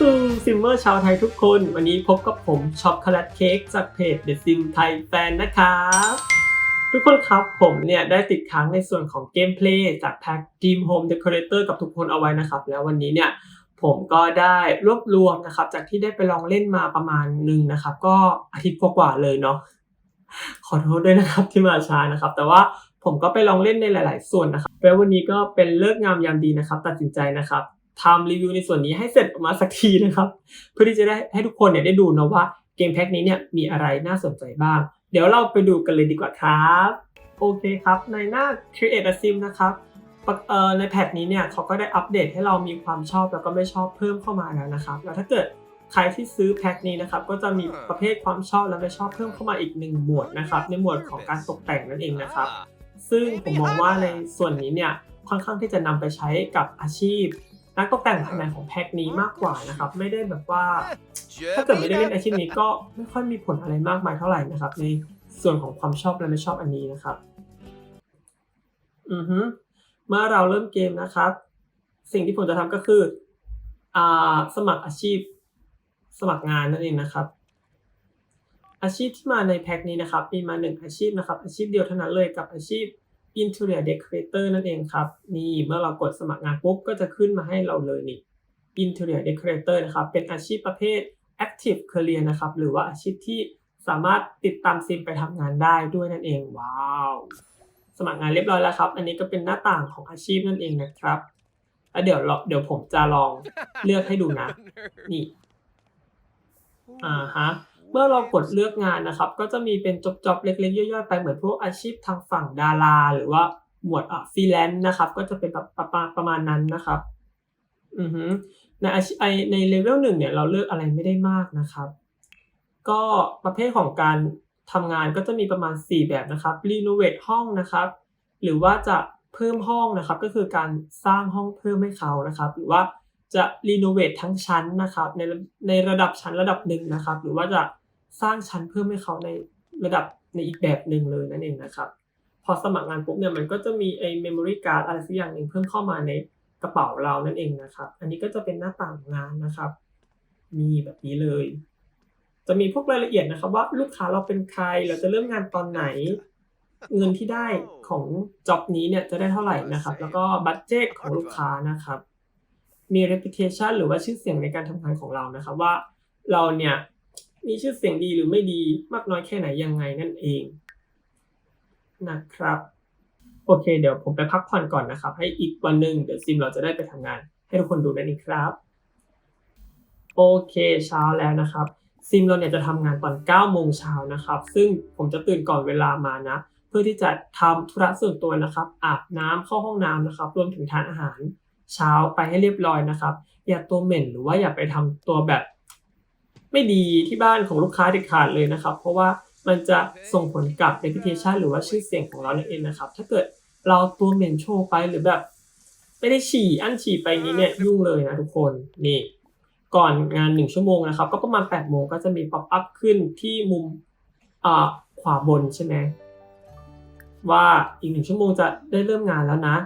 สู่ซิมเมอร์ชาวไทยทุกคน วันนี้พบกับผมช็อปคลัดเค้กจากเพจ The Sim Thai Fan นะครับ ทุกคนครับผมเนี่ยได้ติดค้างในส่วนของเกมเพลย์จากแพ็ก Dream Home Decorator กับทุกคนเอาไว้นะครับ แล้ววันนี้เนี่ยผมก็ได้รวบรวมนะครับ จากที่ได้ไปลองเล่นมาประมาณหนึ่งนะครับ ก็อาทิตย์กว่าๆเลยเนาะขอโทษด้วยนะครับที่มาช้านะครับ แต่ว่าผมก็ไปลองเล่นในหลาย ๆ ส่วนนะครับแล้ววันนี้ก็เป็นเลิกงามยามดีนะครับ ตัดสินใจนะครับ ทำรีวิวในส่วนนี้ให้เสร็จออกมาสักทีนะครับ เพื่อที่จะได้ให้ทุกคนเนี่ยได้ดูนะว่าเกมแพ็กนี้เนี่ยมีอะไรน่าสนใจบ้าง เดี๋ยวเราไปดูกันเลยดีกว่าครับ โอเคครับ ในหน้า Create a Sim นะครับปกเอ่อในแพทนี้เนี่ยเขาก็ได้อัปเดตให้เรามีความชอบแล้วก็ไม่ชอบเพิ่มเข้ามาแล้วนะครับ แล้วถ้าเกิดใครที่ซื้อแพ็คนี้นะครับก็จะมีประเภทความชอบและไม่ชอบเพิ่มเข้ามาอีกหนึ่งหมวดนะครับ ในหมวดของการตกแต่งนั่นเองนะครับ ซึ่งผมมองว่าในส่วนนี้เนี่ยค่อนข้างที่จะนำไปใช้กับอาชีพ นักตกแต่งภายในของแพ็คนี้มากกว่านะครับ ไม่ได้แบบว่า ถ้าเกิดไม่ได้เล่นอาชีพนี้ก็ไม่ค่อยมีผลอะไรมากมายเท่าไหร่นะครับ ในส่วนของความชอบและไม่ชอบอันนี้นะครับอือฮึเมื่อเราเริ่มเกมนะครับ สิ่งที่ผมจะทำก็คืออ่าสมัครอาชีพ สมัครงานนั่นเองนะครับ อาชีพที่มาในแพ็คนี้นะครับ มีมาหนึ่งอาชีพนะครับ อาชีพเดียวเท่านั้นเลยกับอาชีพ Interior Decorator นั่นเองครับ นี่เมื่อเรากดสมัครงานปุ๊บก็จะขึ้นมาให้เราเลยนี่ Interior Decorator นะครับ เป็นอาชีพประเภท Active Career นะครับ หรือว่าอาชีพที่สามารถติดตามซิมไปทำงานได้ด้วยนั่นเอง ว้าว สมัครงานเรียบร้อยแล้วครับ อันนี้ก็เป็นหน้าต่างของอาชีพนั่นเองนะครับแล้วเดี๋ยวเราเดี๋ยวผมจะลองเลือกให้ดูนะ นี่ อ่าฮะ เมื่อเรากดเลือกงานนะครับ ก็จะมีเป็นจ็อบๆเล็กๆย่อยๆไปเหมือนพวกอาชีพทางฝั่งดารา หรือว่าหมวดอะฟรีแลนซ์นะครับ ก็จะเป็นแบบประมาณประมาณนั้นนะครับอือฮึในอาชีพไอในเลเวลหนึ่งเนี่ยเราเลือกอะไรไม่ได้มากนะครับ ก็ประเภทของการทำงานก็จะมีประมาณ 4 แบบนะครับรีโนเวทห้องนะครับ หรือว่าจะเพิ่มห้องนะครับ ก็คือการสร้างห้องเพิ่มให้เขานะครับ หรือว่าจะรีโนเวททั้งชั้นนะครับในในระดับชั้นระดับหนึ่งนะครับ หรือว่าจะ สร้างชั้นเพิ่มให้เขาในระดับในอีกแบบหนึ่งเลยนั่นเองนะครับ พอสมัครงานปุ๊บเนี่ยมันก็จะมีไอ้ memory card อะไรสักอย่างหนึ่งเพิ่มเข้ามาในกระเป๋าเรานั่นเองนะครับ อันนี้ก็จะเป็นหน้าต่างงานนะครับ มีแบบนี้เลย จะมีพวกรายละเอียดนะครับ ว่าลูกค้าเราเป็นใคร เราจะเริ่มงานตอนไหน เงินที่ได้ของจ็อบนี้เนี่ยจะได้เท่าไหร่นะครับ แล้วก็บัตเจตของลูกค้านะครับ มี reputation หรือว่าชื่อเสียงในการทำงานของเรานะครับว่าเราเนี่ย มีชื่อเสียงดีหรือไม่ดีมากน้อยแค่ไหนยังไงนั่นเองนะครับ โอเค เดี๋ยวผมไปพักผ่อนก่อนนะครับ ให้อีกวันหนึ่งเดี๋ยวซิมเราจะได้ไปทำงาน ให้ทุกคนดูนั่นเองครับ โอเคเช้าแล้วนะครับ ซิมเราเนี่ยจะทำงานตอน9โมงเช้านะครับ ซึ่งผมจะตื่นก่อนเวลามานะ เพื่อที่จะทำธุระส่วนตัวนะครับ อาบน้ำเข้าห้องน้ำนะครับ รวมถึงทานอาหารเช้าไปให้เรียบร้อยนะครับ อย่าตัวเหม็นหรือว่าอย่าไปทำตัวแบบ ไม่ดีที่บ้านของลูกค้าเด็ดขาดเลยนะครับ เพราะว่ามันจะส่งผลกับ reputation หรือว่าชื่อเสียงของเรานั่นเองนะครับ ถ้าเกิดเราตัวเหม็นโชว์ไปหรือแบบ ไม่ได้ฉี่อั้นฉี่ไปนี้เนี่ยยุ่งเลยนะทุกคนนี่ ก่อนงานหนึ่งชั่วโมงนะครับ ก็ประมาณ8ปดโมงก็จะมีป๊อปอัพขึ้นที่มุมอ่าขวาบนใช่ไหมว่าอีกหนึ่งชั่วโมงจะได้เริ่มงานแล้วนะ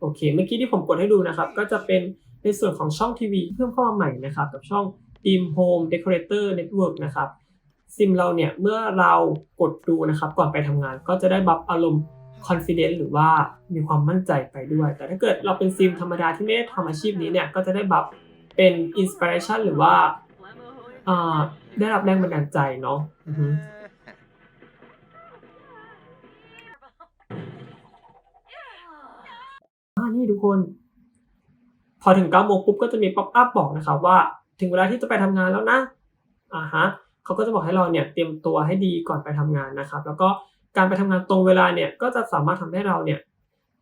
โอเค เมื่อกี้ที่ผมกดให้ดูนะครับ ก็จะเป็นในส่วนของช่องทีวีเพิ่มเข้ามาใหม่นะครับ กับช่อง Team Home Decorator Network นะครับซิมเราเนี่ยเมื่อเรากดดูนะครับก่อนไปทำงานก็จะได้บัฟอารมณ์ confidence หรือว่ามีความมั่นใจไปด้วย แต่ถ้าเกิดเราเป็นซิมธรรมดาที่ไม่ได้ทำอาชีพนี้เนี่ยก็จะได้บัฟเป็น inspiration หรือว่าได้รับแรงบันดาลใจเนาะนี่ทุกคน พอถึง9โมงปุ๊บก็จะมีป๊อปอัพบอกนะครับว่า ถึงเวลาที่จะไปทำงานแล้วนะอ่าฮะเขาก็จะบอกให้เราเนี่ยเตรียมตัวให้ดีก่อนไปทำงานนะครับ แล้วก็การไปทำงานตรงเวลาเนี่ยก็จะสามารถทำให้เราเนี่ย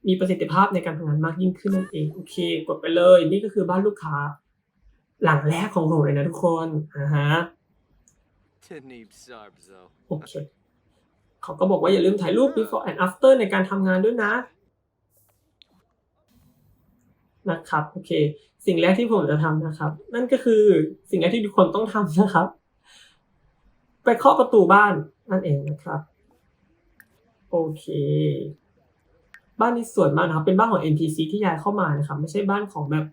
มีประสิทธิภาพในการทำงานมากยิ่งขึ้นนั่นเองโอเค กดไปเลย นี่ก็คือบ้านลูกค้า หลังแรกของผมเลยนะทุกคนอ่าฮะโอเคเขาก็บอกว่าอย่าลืมถ่ายรูป before and after ในการทำงานด้วยนะนะครับโอเค สิ่งแรกที่ผมจะทำนะครับ นั่นก็คือสิ่งแรกที่ทุกคนต้องทำนะครับ ไปเคาะประตูบ้านนั่นเองนะครับ โอเค บ้านนี้สวยมากนะครับ เป็นบ้านของ NPC ที่ย้ายเข้ามานะครับ ไม่ใช่บ้านของแบบ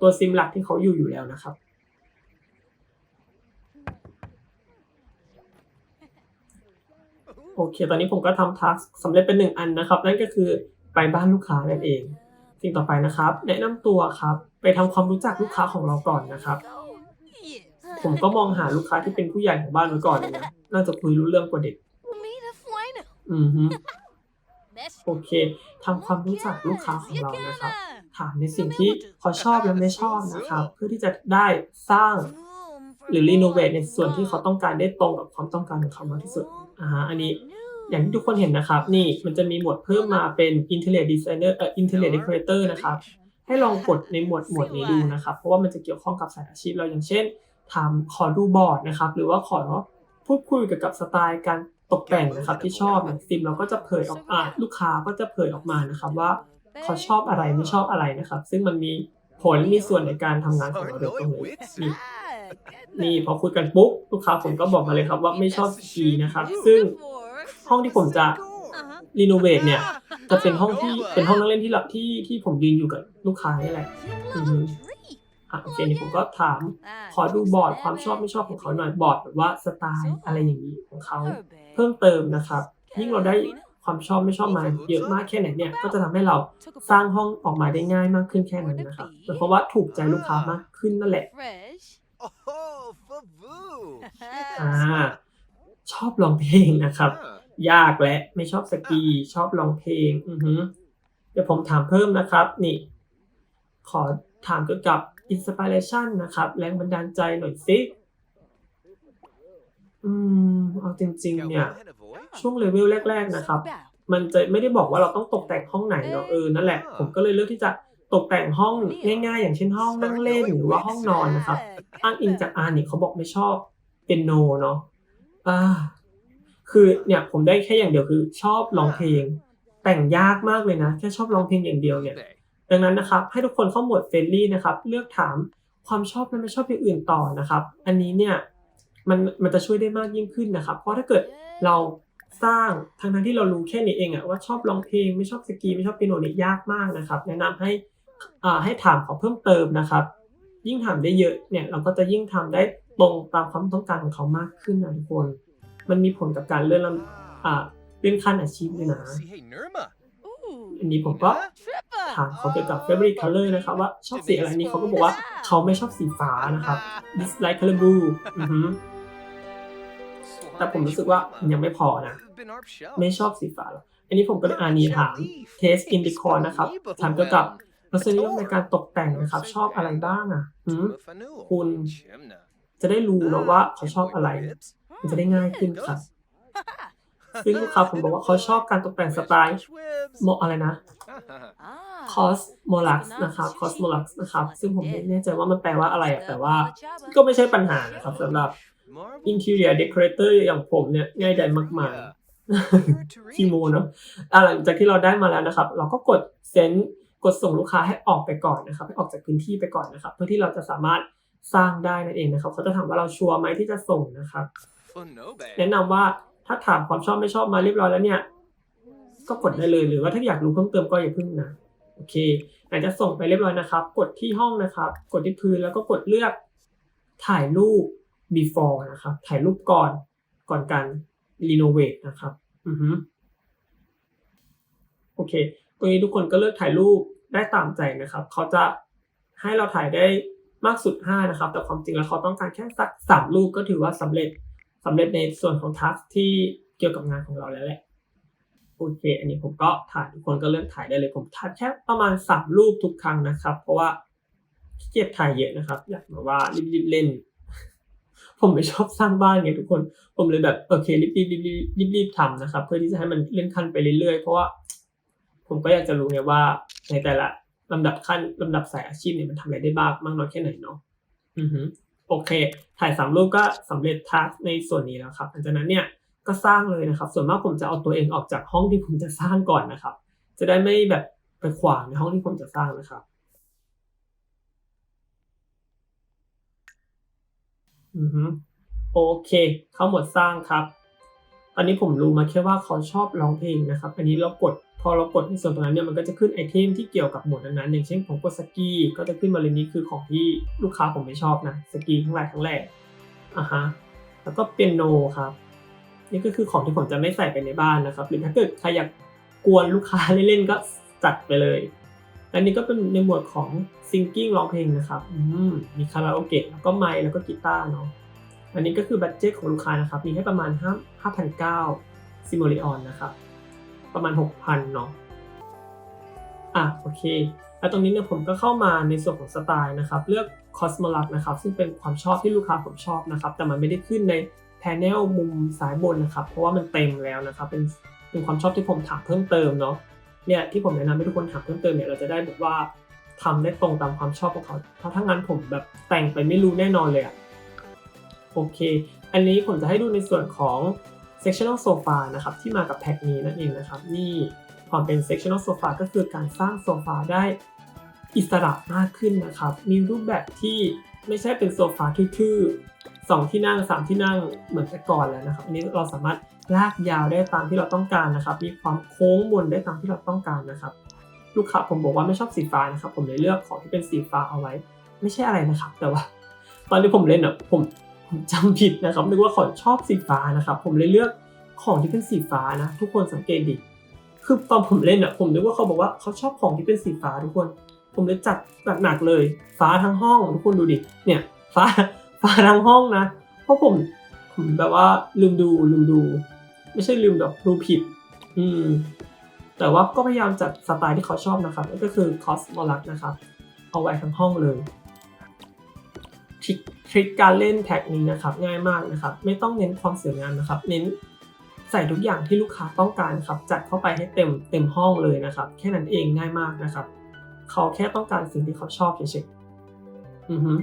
ตัวซิมหลักที่เขาอยู่อยู่แล้วนะครับโอเค ตอนนี้ผมก็ทำทัสสำเร็จเป็นหนึ่งอันนะครับ นั่นก็คือไปบ้านลูกค้านั่นเอง สิ่งต่อไปนะครับ แนะนำตัวครับ ไปทำความรู้จักลูกค้าของเราก่อนนะครับ ผมก็มองหาลูกค้าที่เป็นผู้ใหญ่ของบ้านไว้ก่อนเลยนะน่าจะคุยรู้เรื่องกว่าเด็ก อือฮึโอเคทำความรู้จักลูกค้าของเรานะครับ ถามในสิ่งที่เขาชอบและไม่ชอบนะครับ เพื่อที่จะได้สร้างหรือรีโนเวทในส่วนที่เขาต้องการได้ตรงกับความต้องการของเขามากที่สุดอ่าอันนี้ อย่างที่ทุกคนเห็นนะครับ นี่มันจะมีหมวดเพิ่มมาเป็น Interior Designer เอ่อ Interior Decorator นะครับ ให้ลองกดในหมวดหมวดนี้ดูนะครับ เพราะว่ามันจะเกี่ยวข้องกับสายอาชีพเราอย่างเช่นถาขอดูบอร์ดนะครับ หรือว่าขอพูดคุยเกี่ยวกับสไตล์การตกแต่งนะครับที่ชอบเนี่ยซิมเราก็จะเผยออกอ่าลูกค้าก็จะเผยออกมานะครับว่าเขาชอบอะไรไม่ชอบอะไรนะครับ ซึ่งมันมีผลมีส่วนในการทำงานของเราโดยตรงเลยนี่นี่พอคุยกันปุ๊บลูกค้าผมก็บอกมาเลยครับว่าไม่ชอบสกีนะครับ ซึ่ง ห้องที่ผมจะรีโนเวทเนี่ย จะเป็นห้องที่เป็นห้องนั่งเล่นที่เราที่ที่ผมยืนอยู่กับลูกค้านี่แหละอะโอเคนี่ผมก็ถาม ขอดูบอร์ดความชอบไม่ชอบของเขาหน่อยบอร์ดแบบว่าสไตล์อะไรอย่างนี้ของเขาเพิ่มเติมนะครับ ยิ่งเราได้ความชอบไม่ชอบมาเยอะมากแค่ไหนเนี่ย ก็จะทำให้เราสร้างห้องออกมาได้ง่ายมากขึ้นแค่นั้นนะครับเพราะว่าถูกใจลูกค้ามากขึ้นนั่นแหละ Oh, Favu! อ่าชอบร้องเพลงนะครับ ยากและไม่ชอบสกีชอบร้องเพลง อือฮึเดี๋ยวผมถามเพิ่มนะครับ นี่ ขอถามเกี่ยวกับอินสปิเรชันนะครับ แรงบันดาลใจหน่อยสิอืมเอาจริง ๆ เนี่ย ช่วงเลเวลแรก ๆ นะครับ มันจะไม่ได้บอกว่าเราต้องตกแต่งห้องไหนเนาะเออนั่นแหละ ผมก็เลยเลือกที่จะตกแต่งห้องง่าย ๆ อย่างเช่นห้องนั่งเล่นหรือว่าห้องนอนนะครับ อ้างอิงจากอาร์นี่เขาบอกไม่ชอบเป็นโนเนาะอ่า คือเนี่ยผมได้แค่อย่างเดียวคือ ชอบร้องเพลง แต่งยากมากเลยนะแค่ชอบร้องเพลงอย่างเดียวเนี่ยดังนั้นนะครับให้ทุกคนเข้าโหมดเฟรนลี่นะครับ เลือกถามความชอบและไม่ชอบอย่างอื่นต่อนะครับ อันนี้เนี่ยมันมันจะช่วยได้มากยิ่งขึ้นนะครับ เพราะถ้าเกิดเราสร้างทั้งทั้งๆที่เรารู้แค่นี้เองอะว่าชอบร้องเพลงไม่ชอบสกีไม่ชอบเปียโนเนี่ยยากมากนะครับ แนะนำให้อ่าให้ถามเขาเพิ่มเติมนะครับ ยิ่งถามได้เยอะเนี่ยเราก็จะยิ่งทำได้ตรงตามความต้องการของเขามากขึ้นนะทุกคน มันมีผลกับการเลื่อนลำอ่าเลื่อนขั้นอาชีพด้วยนะ See, hey, Nirma. อันนี้ผมก็ถามเขาเกี่ยวกับ favorite color นะครับว่าชอบสีอะไรนี่เขาก็บอกว่าเขาไม่ชอบสีฟ้านะครับ dislike color blue อือฮึแต่ผมรู้สึกว่ามันยังไม่พอนะ ไม่ชอบสีฟ้าหรอกอันนี้ผมก็เลยอานีถาม taste in decor นะครับถามเกี่ยวกับรสนิยมในการตกแต่งนะครับ ชอบอะไรบ้างอะหืมคุณจะได้รู้เนาะว่าเขาชอบอะไร มันจะได้ง่ายขึ้นครับซึ่งลูกค้าผมบอกว่าเขาชอบการตกแต่งสไตล์โมอะไรนะ cosmolux นะครับ cosmolux นะครับ ซึ่งผมไม่แน่ใจว่ามันแปลว่าอะไรอะแต่ว่าก็ไม่ใช่ปัญหานะครับสำหรับ interior decorator อย่างผมเนี่ยง่ายดายมากๆคีโมเนาะอะหลังจากที่เราได้มาแล้วนะครับ เราก็กดเซนกดส่งลูกค้าให้ออกไปก่อนนะครับ ให้ออกจากพื้นที่ไปก่อนนะครับ เพื่อที่เราจะสามารถสร้างได้นั่นเองนะครับเขาจะถามว่าเราชัวร์ไหมที่จะส่งนะครับ แนะนำว่าถ้าถามความชอบไม่ชอบมาเรียบร้อยแล้วเนี่ย ก็กดได้เลยหรือว่าถ้าอยากรู้เพิ่มเติมก็อย่าเพิ่งนะโอเคหลังจากส่งไปเรียบร้อยนะครับ กดที่ห้องนะครับ กดที่พื้นแล้วก็กดเลือกถ่ายรูป before นะครับ ถ่ายรูปก่อนก่อนการรีโนเวทนะครับอือฮึโอเค ตรงนี้ทุกคนก็เลือกถ่ายรูปได้ตามใจนะครับ เขาจะให้เราถ่ายได้มากสุด 5 นะครับ แต่ความจริงแล้วเขาต้องการแค่สักสามรูปก็ถือว่าสำเร็จ สำเร็จในส่วนของทัสที่เกี่ยวกับงานของเราแล้วแหละโอเค อันนี้ผมก็ถ่ายทุกคนก็เลือกถ่ายได้เลยผมถ่ายแค่ประมาณสามรูปทุกครั้งนะครับ เพราะว่าเกียจถ่ายเยอะนะครับ อยากแบบว่ารีบๆเล่น ผมไม่ชอบสร้างบ้านไงทุกคน ผมเลยแบบโอเครีบๆรีบๆรีบๆทำนะครับ เพื่อที่จะให้มันเลื่อนขั้นไปเรื่อยๆเพราะว่าผมก็อยากจะรู้ไงว่าในแต่ละลำดับขั้นลำดับสายอาชีพเนี่ยมันทำอะไรได้บ้างมากน้อยแค่ไหนเนาะอือฮึ โอเค ถ่ายสามรูปก็สำเร็จทัสในส่วนนี้แล้วครับหลังจากนั้นเนี่ยก็สร้างเลยนะครับ ส่วนมากผมจะเอาตัวเองออกจากห้องที่ผมจะสร้างก่อนนะครับ จะได้ไม่แบบไปขวางในห้องที่ผมจะสร้างนะครับอือฮึโอเค เข้าหมดสร้างครับ ตอนนี้ผมรู้มาแค่ว่าเขาชอบร้องเพลงนะครับ อันนี้เรากด พอเรากดในส่วนตรงนั้นเนี่ยมันก็จะขึ้นไอเทมที่เกี่ยวกับหมวดนั้นๆอย่างเช่นผมกดสกีก็จะขึ้นมาเลยนี้คือของที่ลูกค้าผมไม่ชอบนะสกีทั้งหลายทั้งแหล่อะฮะแล้วก็เปียโนครับนี่ก็คือของที่ผมจะไม่ใส่ไปในบ้านนะครับ หรือถ้าเกิดใครอยากกวนลูกค้าเล่นๆก็จัดไปเลยอันนี้ก็เป็นในหมวดของ singing ร้องเพลงนะครับมมีคาราโอเกะแล้วก็ไมค์แล้วก็กีตาร์เนาะอันนี้ก็คือบัตเจ็ตของลูกค้านะครับ มีให้ประมาณ5 5,900ซิโมเลออนนะครับ ประมาณ 6,000 เนาะอะโอเค แล้วตรงนี้เนี่ยผมก็เข้ามาในส่วนของสไตล์นะครับ เลือก Cosmolux นะครับ ซึ่งเป็นความชอบที่ลูกค้าผมชอบนะครับ แต่มันไม่ได้ขึ้นในแผนลมุมซ้ายบนนะครับ เพราะว่ามันเต็มแล้วนะครับ เป็นเป็นความชอบที่ผมถามเพิ่มเติมเนาะ เนี่ยที่ผมแนะนำให้ทุกคนถามเพิ่มเติมเนี่ยเราจะได้แบบว่าทำได้ตรงตามความชอบของเขา เพราะถ้างั้นผมแบบแต่งไปไม่รู้แน่นอนเลยอะโอเค อันนี้ผมจะให้ดูในส่วนของ sectional sofa นะครับที่มากับแพ็คนี้นั่นเองนะครับนี่ความเป็น sectional sofa ก็คือการสร้างโซฟาได้อิสระมากขึ้นนะครับ มีรูปแบบที่ไม่ใช่เป็นโซฟาทื่อๆสองที่นั่งสามที่นั่งเหมือนแต่ก่อนแล้วนะครับอันนี้เราสามารถลากยาวได้ตามที่เราต้องการนะครับ มีความโค้งมนได้ตามที่เราต้องการนะครับ ลูกค้าผมบอกว่าไม่ชอบสีฟ้านะครับ ผมเลยเลือกของที่เป็นสีฟ้าเอาไว้ ไม่ใช่อะไรนะครับ แต่ว่า ตอนที่ผมเล่นอะผม ผมจำผิดนะครับนึกว่าเขาชอบสีฟ้านะครับ ผมเลยเลือกของที่เป็นสีฟ้านะ ทุกคนสังเกตดิคือตอนผมเล่นอะผมนึกว่าเขาบอกว่าเขาชอบของที่เป็นสีฟ้าทุกคน ผมเลยจัดหนักๆเลย ฟ้าทั้งห้องทุกคนดูดิเนี่ยฟ้าฟ้าทั้งห้องนะเพราะผมผมแบบว่าลืมดูลืมดู ไม่ใช่ลืมแบบดูผิด อืม แต่ว่าก็พยายามจัดสไตล์ที่เขาชอบนะครับนั่นก็คือ Cosmolux นะครับ เอาไว้ทั้งห้องเลยทริคทริคการเล่นแท็กนี้นะครับง่ายมากนะครับ ไม่ต้องเน้นความสวยงามนะครับ เน้นใส่ทุกอย่างที่ลูกค้าต้องการครับ จัดเข้าไปให้เต็มเต็มห้องเลยนะครับ แค่นั้นเองง่ายมากนะครับ เขาแค่ต้องการสิ่งที่เขาชอบเฉยๆอือฮึ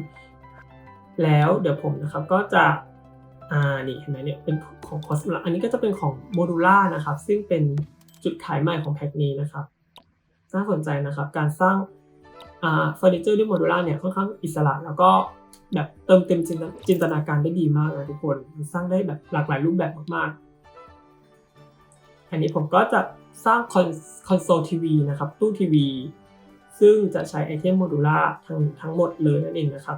แล้วเดี๋ยวผมนะครับก็จะอ่านี่เห็นไหมเนี่ยเป็นของคอสอันนี้ก็จะเป็นของโมดูล่านะครับ ซึ่งเป็นจุดขายใหม่ของแพ็คนี้นะครับน่าสนใจนะครับ การสร้างเฟอร์นิเจอร์ด้วยโมดูล่าเนี่ยค่อนข้างอิสระแล้วก็ แบบเติมเต็มจินตจินตนาการได้ดีมากนะทุกคนมันสร้างได้แบบหลากหลายรูปแบบมากๆ อันนี้ผมก็จะสร้างคอนคอนโซลทีวีนะครับ ตู้ทีวี ซึ่งจะใช้ไอเทมโมดูล่าทั้งทั้งหมดเลยนั่นเองนะครับ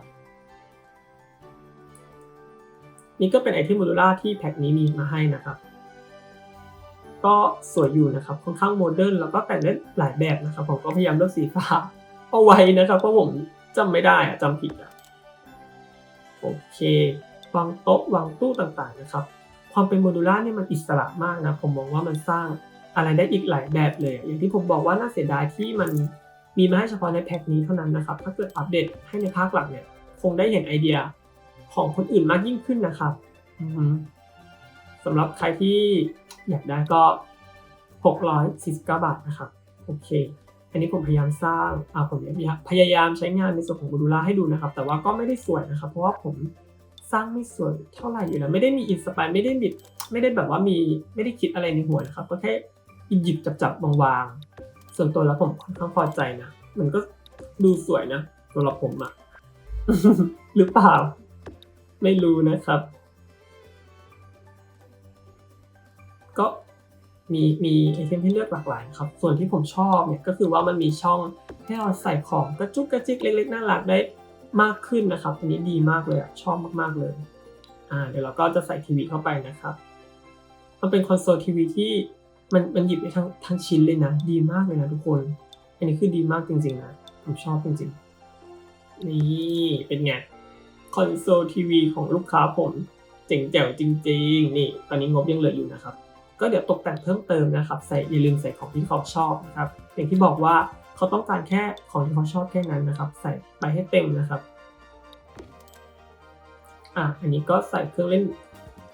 นี่ก็เป็นไอเทมโมดูล่าที่แพ็คนี้มีมาให้นะครับ ก็สวยอยู่นะครับ ค่อนข้างโมเดิร์นแล้วก็แต่งได้หลายแบบนะครับ ผมก็พยายามเลือกสีฟ้าเอาไว้นะครับเพราะผมจำไม่ได้อะจำผิดอะ โอเควางโต๊ะวางตู้ต่างๆนะครับ ความเป็นโมดูล่าเนี่ยมันอิสระมากนะผมมองว่ามันสร้างอะไรได้อีกหลายแบบเลย อย่างที่ผมบอกว่าน่าเสียดายที่มันมีมาให้เฉพาะในแพ็คนี้เท่านั้นนะครับ ถ้าเกิดอัปเดตให้ในภาคหลักเนี่ย คงได้เห็นไอเดียของคนอื่นมากยิ่งขึ้นนะครับสำหรับใครที่อยากได้ก็ 649 บาทนะครับ โอเค อันนี้ผมพยายามสร้างอ่าผมพยายามใช้งานในส่วนของ Modula ให้ดูนะครับ แต่ว่าก็ไม่ได้สวยนะครับ เพราะว่าผมสร้างไม่สวยเท่าไหร่อยู่แล้วไม่ได้มีอินสปายไม่ได้บิดไม่ได้แบบว่ามีไม่ได้คิดอะไรในหัวนะครับ ก็แค่หยิบจับจับๆวางๆส่วนตัวแล้วผมค่อนข้างพอใจนะมันก็ดูสวยนะสำหรับผมอะหรือเปล่า ไม่รู้นะครับ ก็ มีมีไอเทมให้เลือกหลากหลายครับ ส่วนที่ผมชอบเนี่ยก็คือว่ามันมีช่องให้เราใส่ของกระจุกกระจิกเล็กๆน่ารักได้มากขึ้นนะครับ อันนี้ดีมากเลยอะชอบมากๆเลยอ่าเดี๋ยวเราก็จะใส่ทีวีเข้าไปนะครับ มันเป็นคอนโซลทีวีที่มันมันหยิบได้ทั้งทั้งชิ้นเลยนะ ดีมากเลยนะทุกคน อันนี้คือดีมากจริงๆนะผมชอบจริงๆ นี่เป็นไงคอนโซลทีวีของลูกค้าผมเจ๋งแจ๋วจริง ๆ นี่ ตอนนี้งบยังเหลืออยู่นะครับ ก็เดี๋ยวตกแต่งเพิ่มเติมนะครับ ใส่อย่าลืมใส่ของที่เขาชอบนะครับ อย่างที่บอกว่าเขาต้องการแค่ของที่เขาชอบแค่นั้นนะครับ ใส่ไปให้เต็มนะครับอะอันนี้ก็ใส่เครื่องเล่น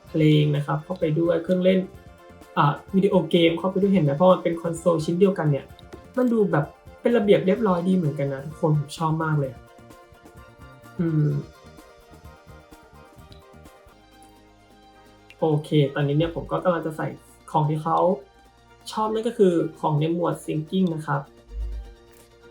เพลงนะครับ เข้าไปด้วยเครื่องเล่นอ่าวิดีโอเกมเข้าไปด้วยเห็นไหมเพราะมันเป็นคอนโซลชิ้นเดียวกันเนี่ยมันดูแบบเป็นระเบียบเรียบร้อยดีเหมือนกันนะทุกคนผมชอบมากเลยอะอืมโอเค ตอนนี้เนี่ยผมก็กำลังจะใส่ ของที่เขาชอบนั่นก็คือของในหมวด singing นะครับ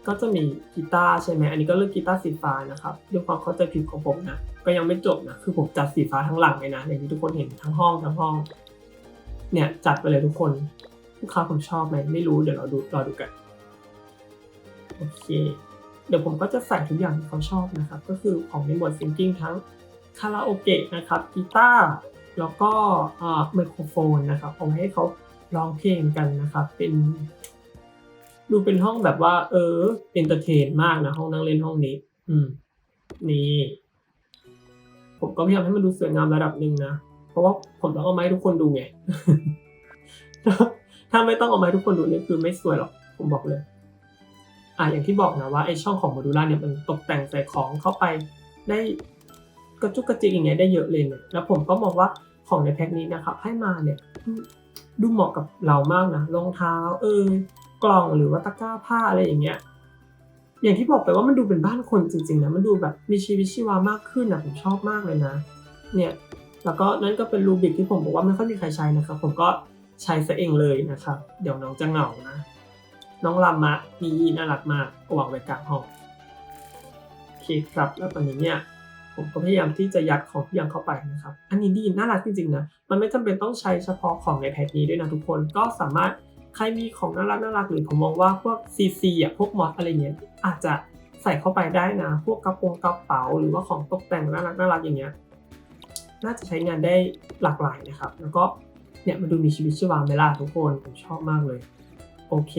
ก็จะมีกีตาร์ใช่ไหมอันนี้ก็เลือกกีตาร์สีฟ้านะครับด้วยความเข้าใจผิดของผมนะ ก็ยังไม่จบนะคือผมจัดสีฟ้าทั้งหลังเลยนะอย่างที่ทุกคนเห็นทั้งห้องทั้งห้อง เนี่ยจัดไปเลยทุกคนลูกค้าผมชอบไหมไม่รู้เดี๋ยวเราดูรอดูกันโอเคเดี๋ยวผมก็จะใส่ทุกอย่างที่เขาชอบนะครับ ก็คือของในหมวด singing ทั้งคาราโอเกะนะครับกีตาร์ แล้วก็ไมโครโฟนนะครับเอาไว้ให้เขาร้องเพลงกันนะครับเป็น ดูเป็นห้องแบบว่า เออเอนเตอร์เทนมากนะห้องนั่งเล่นห้องนี้ อืม นี่ ผมก็พยายามให้มันดูสวยงามระดับหนึ่งนะ เพราะว่าผมต้องเอาไม้ทุกคนดูไง ถ้าไม่ต้องเอาไม้ทุกคนดูนี่คือไม่สวยหรอก ผมบอกเลยอะอย่างที่บอกนะว่าไอช่องของโมดูล่าเนี่ยมันตกแต่งใส่ของเข้าไปได้ กระจุกกระจิกอย่างเงี้ยได้เยอะเลยเนี่ยแล้วผมก็มองว่าของในแพ็คนี้นะครับให้มาเนี่ยดูเหมาะกับเรามากนะรองเท้า เออกล่องหรือว่าตะกร้าผ้าอะไรอย่างเงี้ยอย่างที่บอกไปว่ามันดูเป็นบ้านคนจริงๆนะมันดูแบบมีชีวิตชีวามากขึ้นนะผมชอบมากเลยนะ เนี่ยแล้วก็นั่นก็เป็นรูบิกที่ผมบอกว่าไม่ค่อยมีใครใช้นะครับผมก็ใช้ซะเองเลยนะครับเดี๋ยวน้องจะเหงานะ น้องลามะนี่น่ารักมากก็วางไว้กลางห้องโอเคครับแล้วตอนนี้เนี่ย ผมก็พยายามที่จะยัดของทุกอย่างเข้าไปนะครับ อันนี้ดีน่ารักจริงๆนะ มันไม่จำเป็นต้องใช้เฉพาะของในแพ็คนี้ด้วยนะทุกคน ก็สามารถใครมีของน่ารักน่ารักหรือผมมองว่าพวกซีซีอะพวกมอสอะไรเงี้ยอาจจะใส่เข้าไปได้นะ พวกกระโปรงกระเป๋า หรือว่าของตกแต่งน่ารักน่ารักอย่างเงี้ย น่าจะใช้งานได้หลากหลายนะครับ แล้วก็เนี่ยมาดูมีชีวิตชีวาไหมล่ะทุกคนผมชอบมากเลย โอเค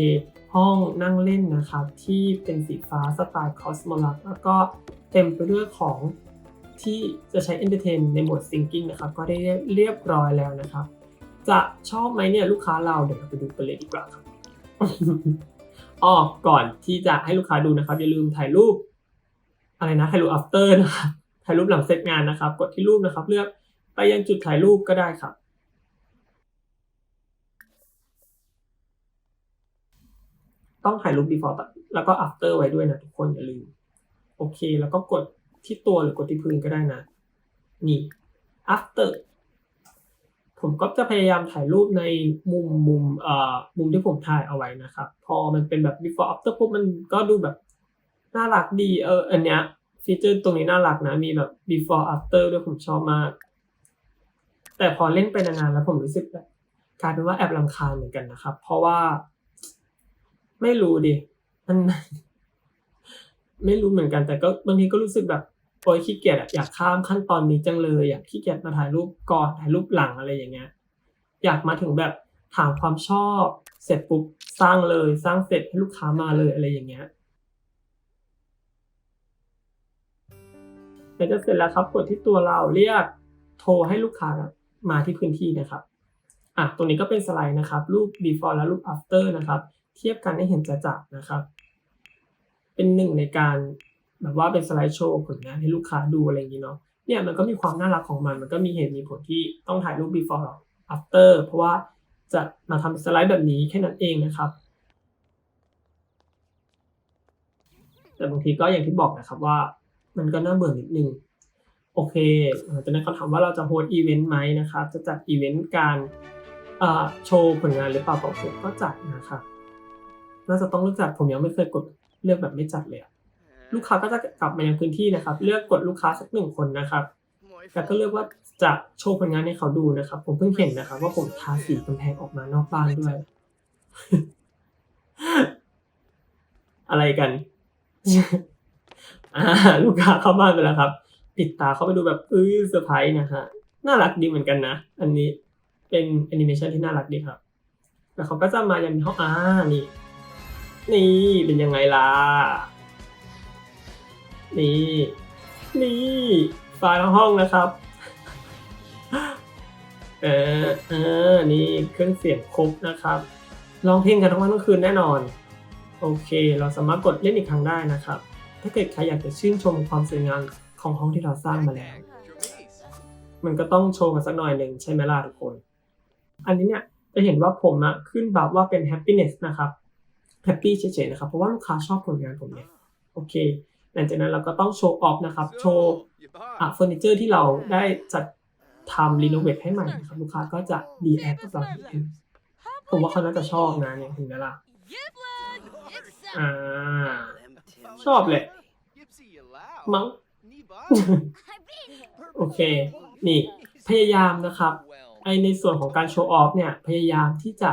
ห้องนั่งเล่นนะครับที่เป็นสีฟ้าสไตล์คอสโมลัสแล้วก็เต็มไปด้วยของ ที่จะใช้ entertain ในโหมด thinking นะครับ ก็ได้เรียบร้อยแล้วนะครับ จะชอบไหมเนี่ยลูกค้าเราเดี๋ยวเราไปดูกันเลยดีกว่าครับอ๋อก่อนที่จะให้ลูกค้าดูนะครับ อย่าลืมถ่ายรูป อะไรนะถ่ายรูป after นะครับถ่ายรูปหลังเสร็จงานนะครับ กดที่รูปนะครับ เลือกไปยังจุดถ่ายรูปก็ได้ครับต้องถ่ายรูป before แล้วก็ after ไว้ด้วยนะทุกคนอย่าลืม โอเค แล้วก็กด ที่ตัวหรือกดที่พื้นก็ได้นะ นี่ after ผมก็จะพยายามถ่ายรูปในมุมมุมเอ่อมุมที่ผมถ่ายเอาไว้นะครับ พอมันเป็นแบบ before after ปุ๊บมันก็ดูแบบน่ารักดีเอออันเนี้ยฟีเจอร์ตรงนี้น่ารักนะ มีแบบ before after ด้วยผมชอบมาก แต่พอเล่นไปนานๆแล้วผมรู้สึกแบบกลายเป็นว่าแอบรำคาญเหมือนกันนะครับ เพราะว่า ไม่รู้ดิมันไม่รู้เหมือนกันแต่ก็บางทีก็รู้สึกแบบ โอ้ยขี้เกียจอยากข้ามขั้นตอนนี้จังเลยอยากขี้เกียจมาถ่ายรูปก่อนถ่ายรูปหลังอะไรอย่างเงี้ยอยากมาถึงแบบถามความชอบ เสร็จปุ๊บสร้างเลยสร้างเสร็จให้ลูกค้ามาเลยอะไรอย่างเงี้ยเดี๋ยวจะเสร็จแล้วครับกดที่ตัวเราเรียกโทรให้ลูกค้ามาที่พื้นที่นะครับอะตรงนี้ก็เป็นสไลด์นะครับ รูป before และรูป after นะครับ เทียบกันให้เห็นจะๆนะครับ เป็นหนึ่งในการ แบบว่าเป็นสไลด์โชว์ผลงานให้ลูกค้าดูอะไรอย่างนี้เนาะเนี่ยมันก็มีความน่ารักของมัน มันก็มีเหตุมีผลที่ต้องถ่ายรูป before after เพราะว่าจะมาทำสไลด์แบบนี้แค่นั้นเองนะครับ แต่บางทีก็อย่างที่บอกนะครับว่า มันก็น่าเบื่อนิดนึง โอเคจากนั้นเขาถามว่าเราจะโฮสต์อีเวนต์ไหมนะครับ จะจัดอีเวนต์การโชว์ผลงานหรือเปล่าผมก็จัดนะครับ น่าจะต้องเลือกจัดผมยังไม่เคยกดเลือกแบบไม่จัดเลยอะ ลูกค้าก็จะกลับมายังพื้นที่นะครับ เลือกกดลูกค้าสักหนึ่งคนนะครับ แล้วก็เลือกว่าจะโชว์ผลงานให้เขาดูนะครับ ผมเพิ่งเห็นนะครับ ว่าผมทาสีกำแพงออกมานอกบ้านด้วย อะไรกันอ่าลูกค้าเข้าบ้านไปแล้วครับ ปิดตาเข้าไปดูแบบเอ้ยเซอร์ไพรส์นะฮะน่ารักดีเหมือนกันนะ อันนี้เป็นแอนิเมชันที่น่ารักดีครับ แล้วเขาก็จะมายังห้องอ่านี่ นี่เป็นยังไงล่ะ นี่ นี่ไฟล์ห้องนะครับ เออเออนี่เครื่องเสียงครบนะครับร้องเพลงกันทั้งวันทั้งคืนแน่นอน โอเค เราสามารถกดเล่นอีกครั้งได้นะครับ ถ้าเกิดใครอยากจะชื่นชมความสวยงามของห้องที่เราสร้างมาแล้ว มันก็ต้องโชว์กันสักหน่อยหนึ่งใช่ไหมล่ะทุกคน อันนี้เนี่ยจะเห็นว่าผมอะขึ้นบัฟว่าเป็น happiness นะครับ happy เฉยๆนะครับ เพราะว่าลูกค้าชอบผลงานผมเนี่ย โอเค หลังจากนั้นเราก็ต้องโชว์ออฟนะครับโชว์อะเฟอร์นิเจอร์ที่เราได้จัดทำรีโนเวทให้ใหม่นะครับลูกค้าก็จะดีแอคกับเรานิดนึงผมว่าเขาน่าจะชอบนะเนี่ยเห็นไหมล่ะอ่าชอบเลยมั้งโอเค นี่พยายามนะครับไอในส่วนของการโชว์ออฟเนี่ยพยายามที่จะ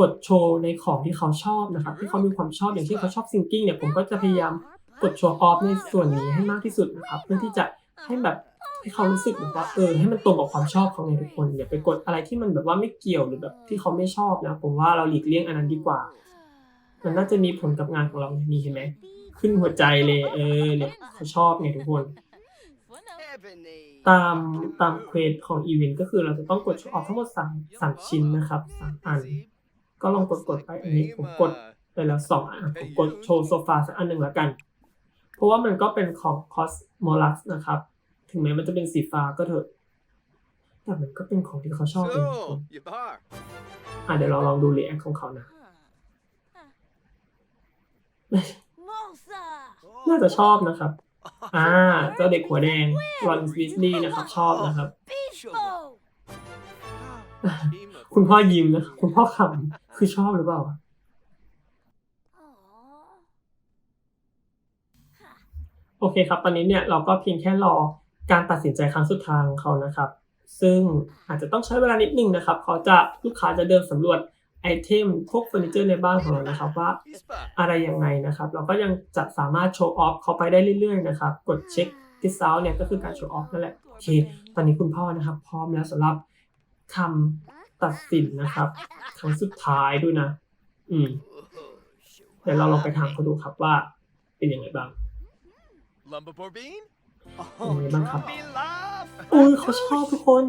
กดโชว์ในของที่เขาชอบนะครับ ที่เขามีความชอบอย่างที่เขาชอบซิงกิ้งเนี่ยผมก็จะพยายาม กดโชว์ออฟในส่วนนี้ให้มากที่สุดนะครับ เพื่อที่จะให้แบบให้เขารู้สึกแบบว่าเออให้มันตรงกับความชอบเขาไงทุกคนอย่าไปกดอะไรที่มันแบบว่าไม่เกี่ยวหรือแบบที่เขาไม่ชอบนะ ผมว่าเราหลีกเลี่ยงอันนั้นดีกว่า มันน่าจะมีผลกับงานของเรานี่เห็นไหมขึ้นหัวใจเลยเออเนี่ยเขาชอบไงทุกคน ตามตามเควสของอีเวนต์ก็คือเราจะต้องกดโชว์ออฟทั้งหมดสามสามชิ้นนะครับสามอัน ก็ลองกดกดไปอันนี้ผมกดไปแล้วสองอันผมกดโชว์โซฟาสักอันหนึ่งแล้วกัน ราะว่ามันก็เป็นของคอสโมลัสนะครับ ถึงแม้มันจะเป็นสีฟ้าก็เถอะ แต่มันก็เป็นของที่เขาชอบเองทุกคน So, you bar. อะเดี๋ยวเราลองดูรีแอคของเขานะน่าจะชอบนะครับ อ่า เจ้าเด็กหัวแดงรอนวิสลีย์นะครับ ชอบนะครับ คุณพ่อยิ้มนะคุณพ่อขำคือชอบหรือเปล่า โอเคครับ ตอนนี้เนี่ยเราก็เพียงแค่รอการตัดสินใจครั้งสุดท้ายของเขานะครับ ซึ่งอาจจะต้องใช้เวลานิดนึงนะครับ เขาจะลูกค้าจะเดินสำรวจไอเทมพวกเฟอร์นิเจอร์ในบ้านของเรานะครับว่าอะไรยังไงนะครับ เราก็ยังจะสามารถโชว์ออฟเขาไปได้เรื่อยๆนะครับ กดเช็คดิสซาวเนี่ยก็คือการโชว์ออฟนั่นแหละโอเคตอนนี้คุณพ่อนะครับ พร้อมแล้วสำหรับคำตัดสินนะครับครั้งสุดท้ายด้วยนะ อืมเดี๋ยวเราลองไปถามเขาดูครับว่าเป็นยังไงบ้าง Lumber Bean? เป็นยังไงบ้างครับ Me laugh. อุ้ยเขาชอบทุกคน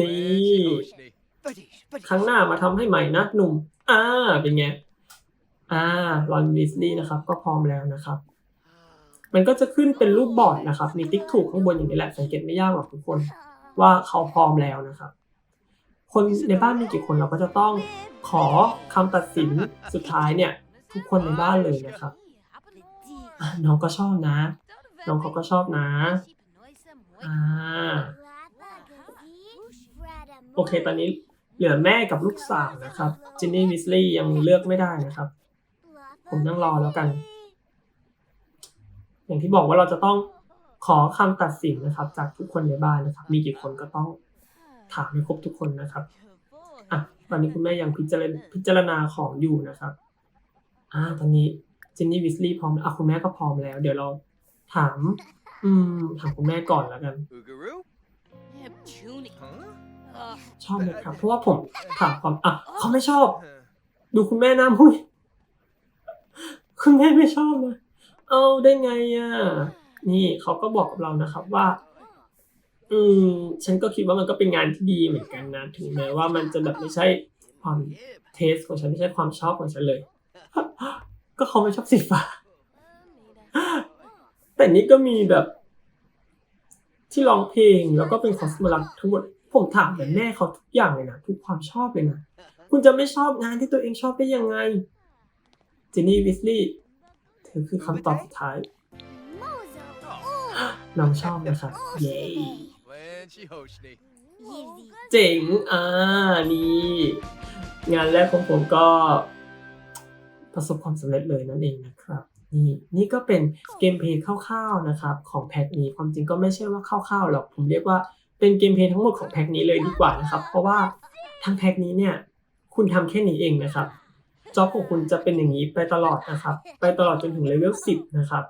นี่ Oshni. ครั้งหน้ามาทำให้ใหม่นะหนุ่ม อ่า เป็นไง อ่ารอนวิสลีย์นะครับ ก็พร้อมแล้วนะครับ มันก็จะขึ้นเป็นรูปบอร์ดนะครับ มีติ๊กถูกข้างบนอย่างนี้แหละ สังเกตไม่ยากหรอกทุกคน ว่าเขาพร้อมแล้วนะครับ คนในบ้านมีกี่คนเราก็จะต้องขอคำตัดสินสุดท้ายเนี่ย ทุกคนในบ้านเลยนะครับอะน้องก็ชอบนะ น้องเขาก็ชอบนะ อ่า โอเค ตอนนี้เหลือแม่กับลูกสาวนะครับ จินนี่วิสลีย์ยังเลือกไม่ได้นะครับ ผมนั่งรอแล้วกัน อย่างที่บอกว่าเราจะต้องขอคำตัดสินนะครับ จากทุกคนในบ้านนะครับ มีกี่คนก็ต้องถามให้ครบทุกคนนะครับอะตอนนี้คุณแม่ยังพิจารณาพิจารณาของอยู่นะครับ อ่า ตอนนี้จินนี่วิสลีย์พร้อมแล้วอะคุณแม่ก็พร้อมแล้ว เดี๋ยวเรา ถาม อืม ถามคุณแม่ก่อนแล้วกัน Oogaroo? Huh? ชอบไหมครับ เพราะว่าผมถามความอะเขาไม่ชอบดูคุณแม่หน้ามุ้ยคุณแม่ไม่ชอบนะเอาได้ไงอะ นี่เขาก็บอกกับเรานะครับว่า อืม ฉันก็คิดว่ามันก็เป็นงานที่ดีเหมือนกันนะ ถึงแม้ว่ามันจะแบบไม่ใช่ความ Yip. เทสของฉันไม่ใช่ความชอบของฉันเลย ก็เขาไม่ชอบสีฟ้า แต่นี่ก็มีแบบ ที่ร้องเพลงแล้วก็เป็นคอสมอลักทั้งหมดผมถามแต่แม่เขาทุกอย่างเลยนะทุกความชอบเลยนะคุณจะไม่ชอบงานที่ตัวเองชอบได้ยังไงเจนนี่วิสลีย์เธอคือคำตอบสุดท้ายน้องชอบนะครับเย้เจ๋งอ่านี่งานแรกของผมก็ประสบความสำเร็จเลยนั่นเองนะครับ นี่นี่ก็เป็นเกมเพลย์คร่าวๆนะครับของแพ็กนี้ความจริงก็ไม่ใช่ว่าคร่าวๆหรอกผมเรียกว่าเป็นเกมเพลย์ทั้งหมดของแพ็กนี้เลยดีกว่านะครับเพราะว่าทั้งแพ็กนี้เนี่ยคุณทำแค่นี้เองนะครับจ็อบของคุณจะเป็นอย่างนี้ไปตลอดนะครับ ไปตลอดจนถึงเลเวล10นะครับ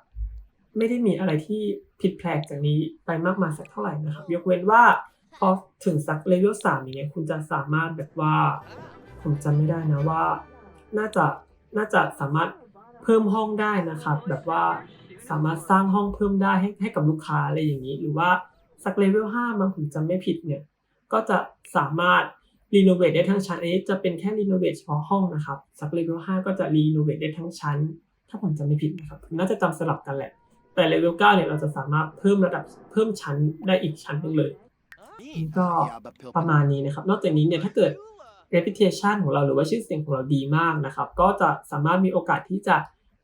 ไม่ได้มีอะไรที่ผิดแปลกจากนี้ไปมากมายสักเท่าไหร่นะครับ ยกเว้นว่าพอถึงสักเลเวลสามอย่างเงี้ยคุณจะสามารถแบบว่า ผมจำไม่ได้นะว่า น่าจะน่าจะสามารถ พิ่มห้องได้นะครับ แบบว่าสามารถสร้างห้องเพิ่มได้ให้ให้กับลูกค้าอะไรอย่างนี้ หรือว่าสักเลเวลห้ามันผมจำไม่ผิดเนี่ยก็จะสามารถรีโนเวทได้ทั้งชั้นอันนี้จะเป็นแค่รีโนเวทเฉพาะห้องนะครับสักเลเวลห้าก็จะรีโนเวทได้ทั้งชั้น ถ้าผมจำไม่ผิดนะครับน่าจะจำสลับกันแหละ แต่เลเวลเก้าเนี่ยเราจะสามารถเพิ่มระดับเพิ่มชั้นได้อีกชั้นหนึงเลยก็ประมาณนี้นะครับ นอกจากนี้เนี่ยถ้าเกิด reputation ของเราหรือว่าชื่อเสียงของเราดีมากนะครับ ก็จะสามารถมีโอกาสที่จะ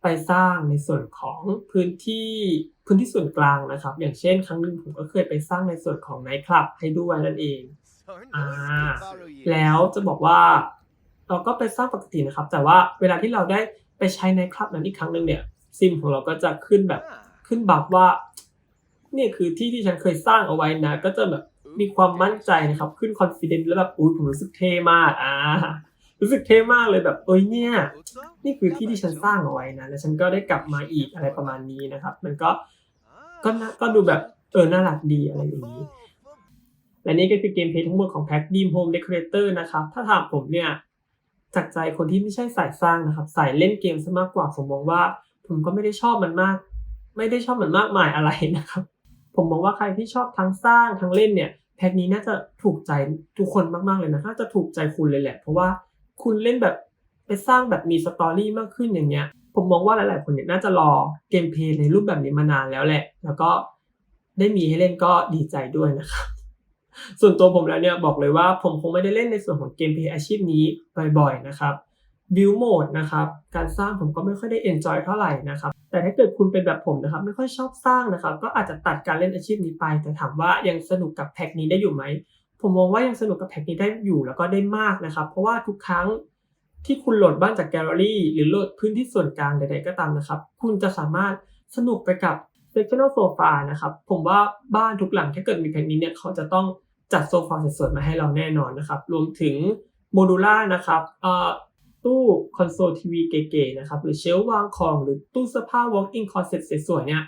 ไปสร้างในส่วนของพื้นที่พื้นที่ส่วนกลางนะครับ อย่างเช่น ครั้งหนึ่งผมก็เคยไปสร้างในส่วนของไนท์คลับให้ด้วยนั่นเองอ่าแล้วจะบอกว่า เราก็ไปสร้างปกตินะครับ แต่ว่าเวลาที่เราได้ไปใช้ในคลับนั้นอีกครั้งหนึ่งเนี่ยซิมของเราก็จะขึ้นแบบขึ้นบัฟว่าเนี่ยคือที่ที่ฉันเคยสร้างเอาไว้นะ ก็จะแบบมีความมั่นใจนะครับ ขึ้นคอนฟ idence แล้วแบบอุ้ยผมรู้สึกเท่มากอ่ารู้สึกเท่มากเลยแบบเอ้ยเนี่ย นี่คือที่ที่ฉันสร้างเอาไว้นะแล้วฉันก็ได้กลับมาอีกอะไรประมาณนี้นะครับ มันก็ก็น่าก็ดูแบบเออน่ารักดีอะไรอย่างนี้ และนี่ก็คือเกมเพลย์ทั้งหมดของแพ็กดีมโฮมเดคอเรเตอร์นะครับ ถ้าถามผมเนี่ยจากใจคนที่ไม่ใช่สายสร้างนะครับสายเล่นเกมซะมากกว่าผมมองว่า ผมก็ไม่ได้ชอบมันมาก ไม่ได้ชอบมันมากมายอะไรนะครับ ผมมองว่าใครที่ชอบทั้งสร้างทั้งเล่นเนี่ยแพ็กนี้น่าจะถูกใจทุกคนมากๆเลยนะน่าจะถูกใจคุณเลยแหละ เพราะว่าคุณเล่นแบบ ไปสร้างแบบมีสตอรี่มากขึ้นอย่างเงี้ย ผมมองว่าหลาย ๆ คนเนี่ยน่าจะรอเกมเพลย์ในรูปแบบนี้มานานแล้วแหละ แล้วก็ได้มีให้เล่นก็ดีใจด้วยนะครับส่วนตัวผมแล้วเนี่ยบอกเลยว่าผมคงไม่ได้เล่นในส่วนของเกมเพลย์อาชีพนี้บ่อย ๆ นะครับบิวโหมดนะครับการสร้างผมก็ไม่ค่อยได้เอนจอยเท่าไหร่นะครับแต่ถ้าเกิดคุณเป็นแบบผมนะครับไม่ค่อยชอบสร้างนะครับ ก็อาจจะตัดการเล่นอาชีพนี้ไป แต่ถามว่ายังสนุกกับแพ็กนี้ได้อยู่ไหมผมมองว่ายังสนุกกับแพ็กนี้ได้อยู่แล้วก็ได้มากนะครับ เพราะว่าทุกครั้ง ที่คุณโหลดบ้านจากแกลเลอรี่หรือโหลดพื้นที่ส่วนกลางใดๆก็ตามนะครับ คุณจะสามารถสนุกไปกับ sectional sofa นะครับ ผมว่าบ้านทุกหลังถ้าเกิดมีแพ็กนี้เนี่ยเขาจะต้องจัดโซฟาสวยๆมาให้เราแน่นอนนะครับ รวมถึงโมดูล่านะครับเอ่อตู้คอนโซลทีวีเก๋ๆนะครับ หรือเชลวางของหรือตู้เสื้อผ้า walk-in closet สวยๆเนี่ย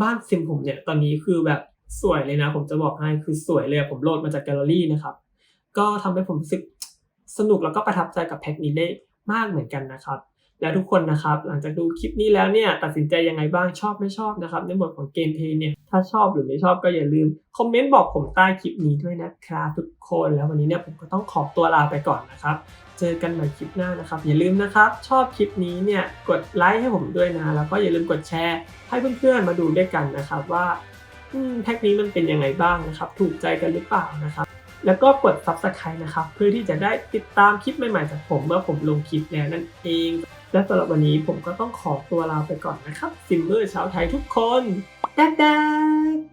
บ้านซิมผมเนี่ยตอนนี้คือแบบสวยเลยนะ ผมจะบอกให้คือสวยเลยผมโหลดมาจากแกลเลอรี่นะครับ ก็ทำให้ผมรู้สึก สนุกแล้วก็ประทับใจกับแพ็กนี้ได้มากเหมือนกันนะครับ แล้วทุกคนนะครับ หลังจากดูคลิปนี้แล้วเนี่ยตัดสินใจยังไงบ้างชอบไม่ชอบนะครับ ในบทของเกมเพย์เนี่ยถ้าชอบหรือไม่ชอบก็อย่าลืมคอมเมนต์บอกผมใต้คลิปนี้ด้วยนะครับทุกคนแล้ววันนี้เนี่ยผมก็ต้องขอตัวลาไปก่อนนะครับ เจอกันใหม่คลิปหน้านะครับ อย่าลืมนะครับ ชอบคลิปนี้เนี่ยกดไลค์ให้ผมด้วยนะ แล้วก็อย่าลืมกดแชร์ให้เพื่อนๆมาดูด้วยกันนะครับว่าแพ็กนี้มันเป็นยังไงบ้างนะครับ ถูกใจกันหรือเปล่านะครับ แล้วก็กด subscribe นะครับ เพื่อที่จะได้ติดตามคลิปใหม่ๆจากผมเมื่อผมลงคลิปแล้วนั่นเอง และสำหรับวันนี้ผมก็ต้องขอตัวลาไปก่อนนะครับซิมเมอร์ชาวไทยทุกคนบ๊ก